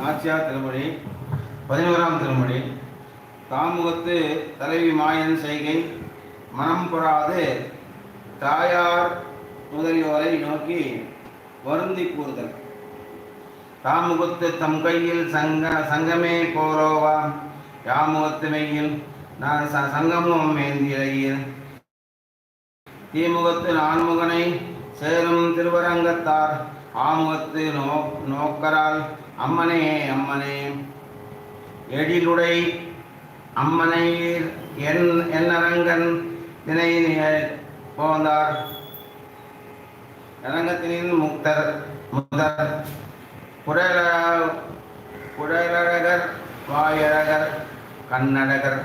நாச்சியார் திருமொழி பதினோராம் திருமொழி தாமுகத்து தலைவி மாயன் செய்கை மனம் புறாது தாயார் முதலியோரை நோக்கி வருந்தி கூறுதல். தாமுகத்து தம் கையில் சங்க சங்கமே போரோவா? யாமுகத்து மெய்யில் நான் ச- சங்கமும் மேந்திரையில் தீமுகத்து நான்முகனை சேரும் திருவரங்கத்தார் ஆமுகத்து நோ நோக்கரால் அம்மனே அம்மனே. எழிலுடை அம்மனை என் என்னரங்கன் தினை போந்தார். அரங்கத்தினின் முக்தர் முதர். குரல குடலழகர் வாயழகர் கண்ணழகர்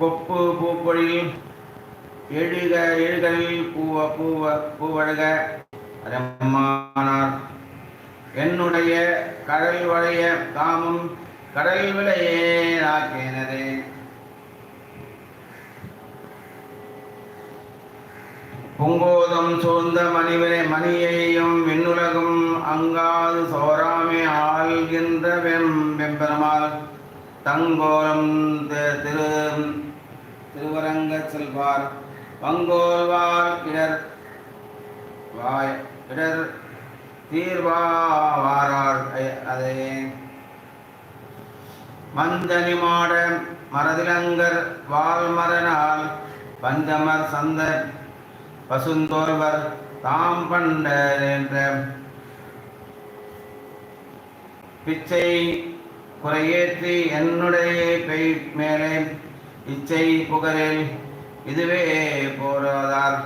கொப்பு பூப்பொழில் எழுக எழுகளில் பூவ பூவ பூவழக. ரம்மானார் என்னுடைய கடல் வளைய காமம் கடல் விளையே நாக்கேனதே பொங்கோதம் சூழ்ந்த மணிவினை மணியையும் விண்ணுலகும் அங்காது சோராமே ஆள்கின்ற வெம் வெம்பெருமாள். தங்கோலம் திரு திருவரங்க செல்வார். பங்கோல்வார் இடர் வாய் இடர் தீர்வாரார் அதை அதே. மந்தனி மாட மரதிலங்கர் வால்மரனால் பஞ்சமர் சந்த பசுந்தோர்வர் தாம் பண்ட என்ற பிச்சை குறையேற்றி என்னுடைய பெய் மேலே இச்சை புகழில் இதுவே போராதார்.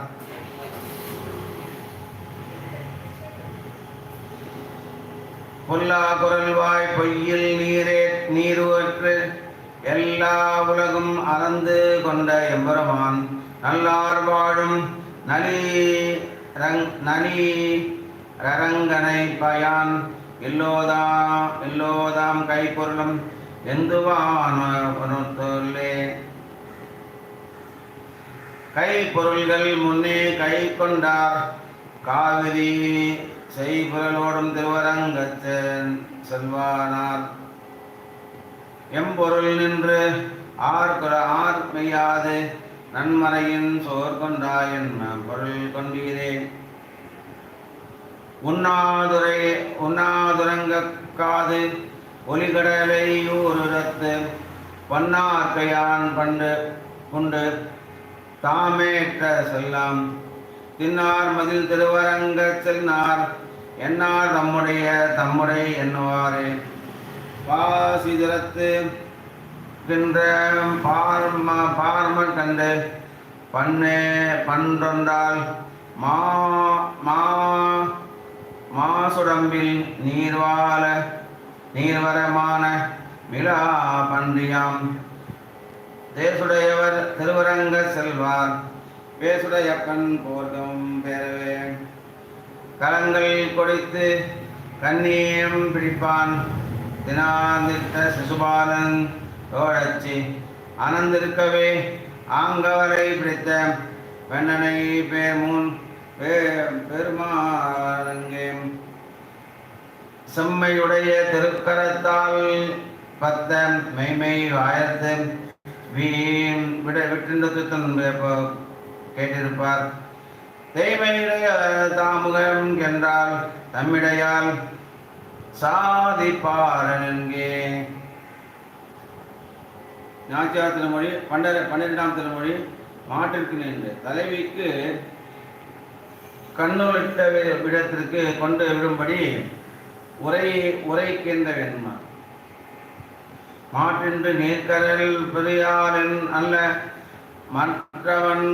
பொல்லா குரல்வாய் பொய்யில் நீரே நீருவற்று எல்லா உலகும் அறந்து கொண்ட எம்பெருமான். நல்லார் வாழும் நலி ரங் நலி ரரங்கனை பயான். எல்லோதா எல்லோதாம் கைப்பொருளும் எந்துவானே கை பொருள்கள் முன்னே கை கொண்டார். காவிரி செய்புரலோடும் திருவரங்கத்தன் செல்வானார். எம்பொருள் நின்று ஆர்குற ஆர் மெய்யாது நன்மறையின் சோர் கொண்டாயன் பொருள் கொண்டீரே? உண்ணாதுரை உண்ணாதுரங்காது ஒலிகடலை ஊருரத்து பொன்னார்க்கையான் பண்டு உண்டு தாமேற்ற செல்லாம். தின்னார் மதில் திருவரங்க சென்னார். என்னார் தம்முடைய தம்முடைய எண்ணுவாரே பாசிதரத்து கின்ற பார்ம பார்மன் கண்டு பண்ணே பன்றொன்றால் மா மா மாசுடம்பில் நீர்வாழ நீர்வரமான விழா பன்றியாம். தேசுடையவர் திருவரங்க செல்வார். பேசுடையப்பன் கண் போர்க்கம் பெறவே. கலங்கள் கொடித்து கண்ணீரம் பிடிப்பான். தினாந்தித்த சிசுபாலன் தோழச்சி. அனந்திருக்கவே ஆங்கவரை பிடித்த பெண்ணனை பேமுன் பெருமாறங்கே செம்மையுடைய திருக்கரத்தால் பத்த மெய்மை வாயத்து வீண் விட விட்டிருந்தத்துடன் கேட்டிருப்பார். தேய்மையுடைய தாமுகம் என்றால் தம்மிடையால் சாதிப்பாரனென்கே நாச்சியார் திருமொழி பண்டர பன்னிரெண்டாம் திருமொழி மாட்டிற்கு நின்று தலைவிக்கு கண்ணுளிட்ட விடத்திற்கு கொண்டு விடும்படி உரை உரைக்கின்ற வேண்டுமா மாற்றின்று நீர்க்கடல் பெரியாரின் அல்ல மற்றவன்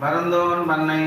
பரந்தோன் மன்னை